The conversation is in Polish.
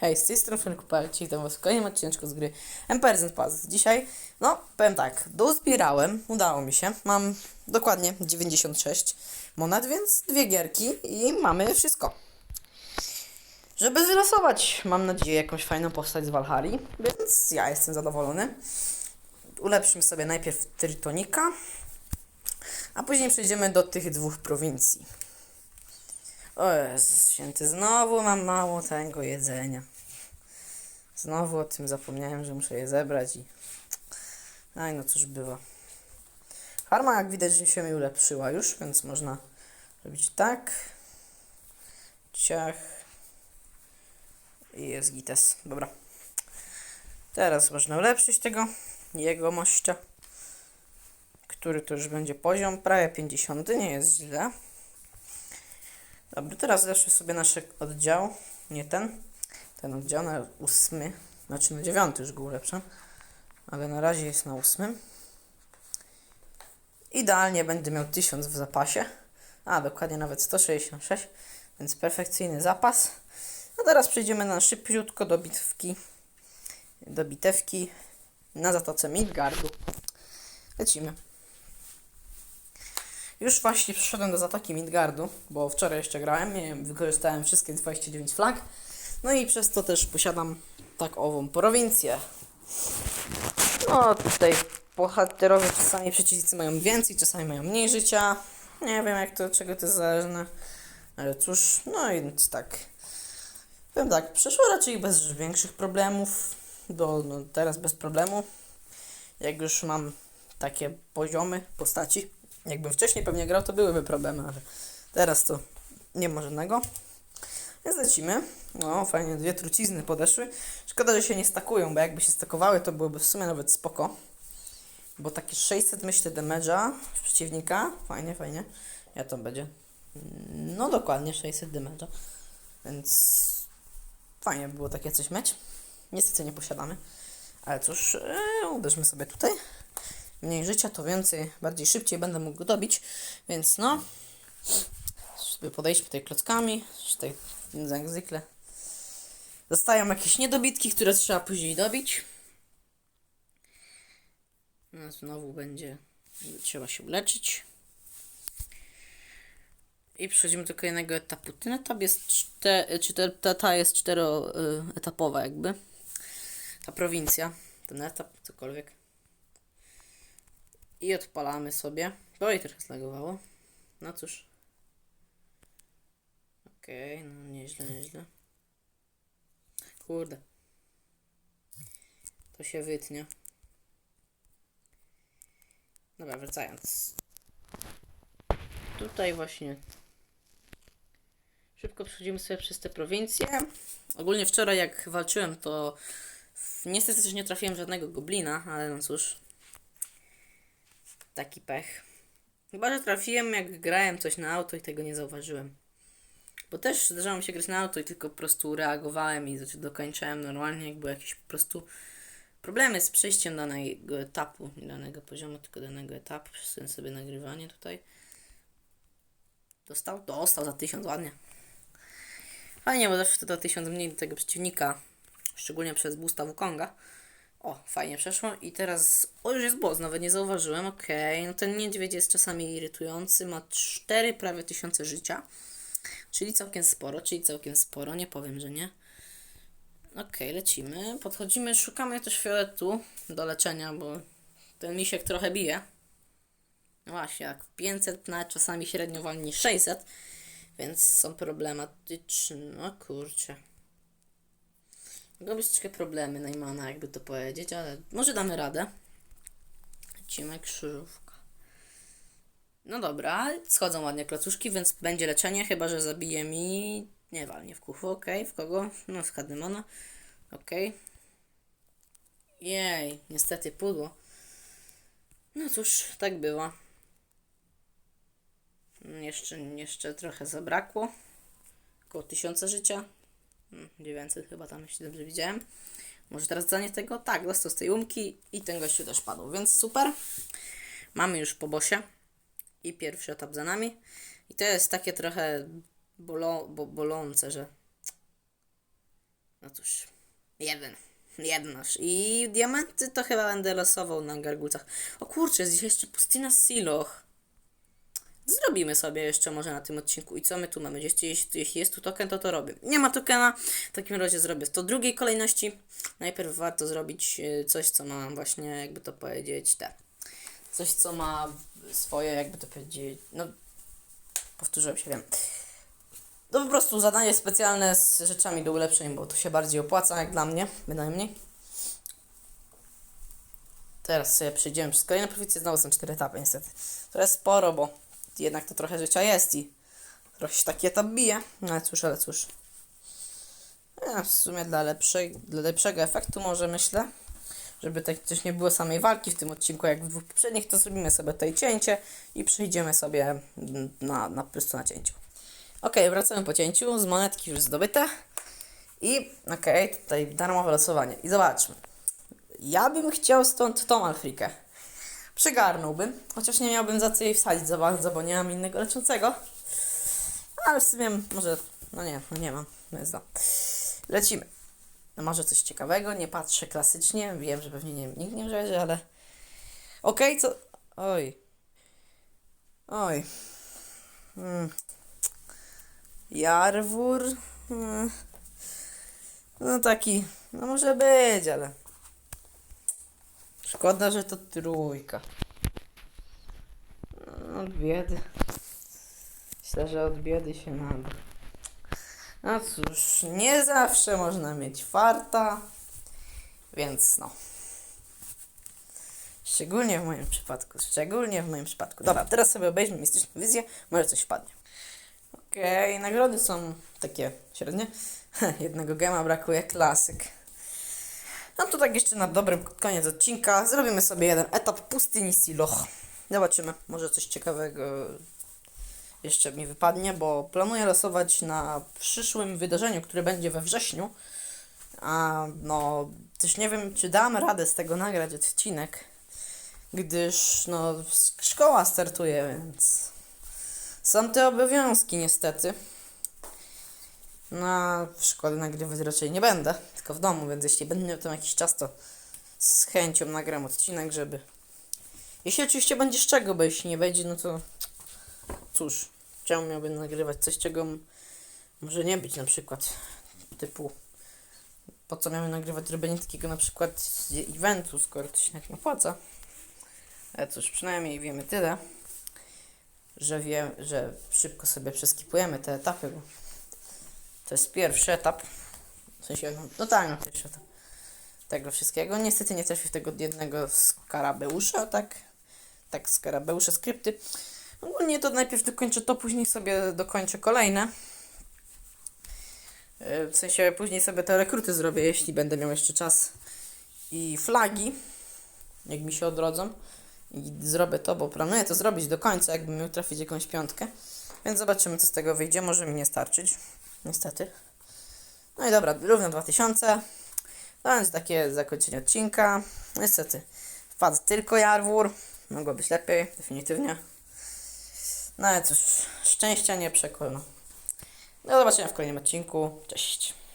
Hej, z tej strony Kupelci, witam was w kolejnym odcineczku z gry Emperor Pass. Dzisiaj, no, powiem tak, dozbierałem, udało mi się, mam dokładnie 96 monet, więc dwie gierki i mamy wszystko. Żeby wylosować, mam nadzieję, jakąś fajną postać z Valhari, więc ja jestem zadowolony. Ulepszymy sobie najpierw Tritonika, a później przejdziemy do tych dwóch prowincji. O Jezus święty, znowu mam mało tego jedzenia. Znowu o tym zapomniałem, że muszę je zebrać i... Aj, no cóż bywa. Farma jak widać, się mi ulepszyła już, więc można robić tak. Ciach. I jest gites. Dobra. Teraz można ulepszyć tego jego mościa, który to już będzie poziom prawie 50, nie jest źle. Dobra, teraz zeszły sobie nasz oddział, nie ten, ten oddział na ósmy, znaczy na dziewiąty już go ulepszam, ale na razie jest na ósmym. Idealnie będę miał 1000 w zapasie, a dokładnie nawet 166, więc perfekcyjny zapas. A teraz przejdziemy na szybciutko do bitewki, do bitewki na zatoce Midgardu. Lecimy. Już właśnie przyszedłem do Zatoki Midgardu, bo wczoraj jeszcze grałem, wykorzystałem wszystkie 29 flag. No i przez to też posiadam tak ową prowincję. No tutaj bohaterowie czasami przeciwnicy mają więcej, czasami mają mniej życia. Nie wiem jak to, czego to jest zależne. Ale cóż, no i tak. Powiem tak, przeszło raczej bez większych problemów. Do, no, teraz bez problemu. Jak już mam takie poziomy postaci. Jakbym wcześniej pewnie grał, to byłyby problemy, ale teraz to nie ma żadnego. Więc lecimy. No, fajnie, dwie trucizny podeszły. Szkoda, że się nie stakują, bo jakby się stakowały, to byłoby w sumie nawet spoko. Bo takie 600 myślę damage'a przeciwnika. Fajnie, fajnie. Ja to będzie. No dokładnie 600 damage'a. Więc fajnie by było takie coś mieć. Niestety nie posiadamy. Ale cóż, yy, uderzmy sobie tutaj mniej życia, to więcej, bardziej szybciej będę mógł go dobić, więc no, sobie podejść tutaj klockami, tutaj jak zwykle zostają jakieś niedobitki, które trzeba później dobić. No, znowu będzie trzeba się uleczyć. I przechodzimy do kolejnego etapu. Ten etap jest czte, czy ta, ta, ta jest czteroetapowa jakby. Ta prowincja, ten etap, cokolwiek. I odpalamy sobie. Oj, trochę zlagowało. No cóż. Okej, okay, no nieźle, nieźle. Kurde. To się wytnie. Dobra, wracając. Tutaj właśnie szybko przechodzimy sobie przez te prowincje. Ogólnie wczoraj jak walczyłem, to niestety też nie trafiłem żadnego goblina, ale no cóż, taki pech. Chyba, że trafiłem jak grałem coś na auto i tego nie zauważyłem. Bo też zdarzało mi się grać na auto i tylko po prostu reagowałem i znaczy dokończałem normalnie, jak były jakieś po prostu problemy z przejściem danego etapu, nie danego poziomu, tylko danego etapu. Przesułem sobie nagrywanie tutaj. Dostał? Dostał za tysiąc, ładnie. Fajnie, bo zawsze to tysiąc mniej do tego przeciwnika, szczególnie przez boosta Wukonga. O, fajnie przeszło. I teraz. O, już jest boss, nawet nie zauważyłem. Okej, okay. no ten niedźwiedź jest czasami irytujący. Ma 4 prawie tysiące życia. Czyli całkiem sporo, czyli całkiem sporo. Nie powiem, że nie. Okay, lecimy. Podchodzimy, szukamy też fioletu do leczenia, bo ten misiek trochę bije. No właśnie, jak 500, nawet czasami średnio walni 600, więc są problematyczne. No kurczę. Mogą być troszkę problemy Najmana, jakby to powiedzieć, ale może damy radę. Lecimy krzyżówka. No dobra, schodzą ładnie klocuszki, więc będzie leczenie, chyba że zabije mi... Nie walnie w kuchu, ok. W kogo? No w Kadymona. Ok. Jej, niestety pudło. No cóż, tak bywa. Jeszcze, jeszcze trochę zabrakło. Około tysiąca życia. 900 chyba tam, jeśli dobrze widziałem. Może teraz zdanie tego? Tak, dostał z tej umki i ten gościu też padł, więc super. Mamy już po bosie i pierwszy etap za nami. I to jest takie trochę bolo, bo, bolące, że No cóż, jeden. Jednoż. I diamenty to chyba będę losował na gargulcach. O kurczę, jest jeszcze pustyna Siloch. Zrobimy sobie jeszcze może na tym odcinku. I co my tu mamy? Jeśli, jeśli, jest tu token, to to robię. Nie ma tokena, w takim razie zrobię to drugiej kolejności. Najpierw warto zrobić e, coś, co ma właśnie, jakby to powiedzieć, te. Coś, co ma swoje, jakby to powiedzieć, no powtórzyłem się, wiem. To po prostu zadanie specjalne z rzeczami do ulepszeń, bo to się bardziej opłaca, jak dla mnie, bynajmniej. Teraz sobie przejdziemy przez kolejne prowincje, znowu są cztery etapy niestety. To jest sporo, bo jednak to trochę życia jest i trochę się taki etap bije. No ale cóż, ale cóż. Ja w sumie dla, lepszej, dla lepszego efektu może myślę, żeby tak też nie było samej walki w tym odcinku jak w dwóch poprzednich, to zrobimy sobie tutaj cięcie i przejdziemy sobie na, na prostu na cięciu. Ok, wracamy po cięciu, z monetki już zdobyte. I okej, tutaj darmowe losowanie. I zobaczmy. Ja bym chciał stąd tą Alfrikę. Przygarnąłbym, chociaż nie miałbym za co jej wsadzić za bardzo, bo nie mam innego leczącego. Ale w sumie może, no nie, no nie mam, więc no. Lecimy. No może coś ciekawego, nie patrzę klasycznie, wiem, że pewnie nie, nikt nie wierzy, ale... Okej, co... Oj. Oj. Hmm. Jarwór. Hmm. No taki, no może być, ale... Szkoda, że to trójka. No, od biedy. Myślę, że od biedy się nada. No cóż, nie zawsze można mieć farta, więc no. Szczególnie w moim przypadku, szczególnie w moim przypadku. Dobra, teraz sobie obejrzmy mistyczną wizję, może coś wpadnie. Okej, nagrody są takie średnie. Jednego gema brakuje, klasyk. No to tak jeszcze na dobrym koniec odcinka zrobimy sobie jeden etap pustyni Siloch. Zobaczymy, może coś ciekawego jeszcze mi wypadnie, bo planuję losować na przyszłym wydarzeniu, które będzie we wrześniu. A no, też nie wiem, czy dam radę z tego nagrać odcinek, gdyż no, szkoła startuje, więc są te obowiązki niestety. No, szkole nagrywać raczej nie będę, tylko w domu, więc jeśli będę miał tam jakiś czas, to z chęcią nagram odcinek, żeby... Jeśli oczywiście będzie z czego, bo jeśli nie będzie, no to cóż, czemu miałbym nagrywać coś, czego może nie być na przykład typu po co miałem nagrywać robienie takiego na przykład eventu, skoro to się tak nie opłaca. Ale cóż, przynajmniej wiemy tyle, że wiem, że szybko sobie przeskipujemy te etapy, bo to jest pierwszy etap. W sensie, no, no pierwszy etap tego wszystkiego. Niestety nie trafię w tego jednego skarabeusza, tak? Tak, skarabeusze skrypty. Ogólnie to najpierw dokończę to, później sobie dokończę kolejne. E, W sensie później sobie te rekruty zrobię, jeśli będę miał jeszcze czas. I flagi, jak mi się odrodzą. I zrobię to, bo planuję to zrobić do końca, jakbym miał trafić jakąś piątkę. Więc zobaczymy, co z tego wyjdzie. Może mi nie starczyć. Niestety. No i dobra, równo 2000. To będzie takie zakończenie odcinka. Niestety, wpadł tylko Jarwór. Mogło być lepiej, definitywnie. No ale cóż, szczęścia nie przekonał. Do zobaczenia w kolejnym odcinku. Cześć.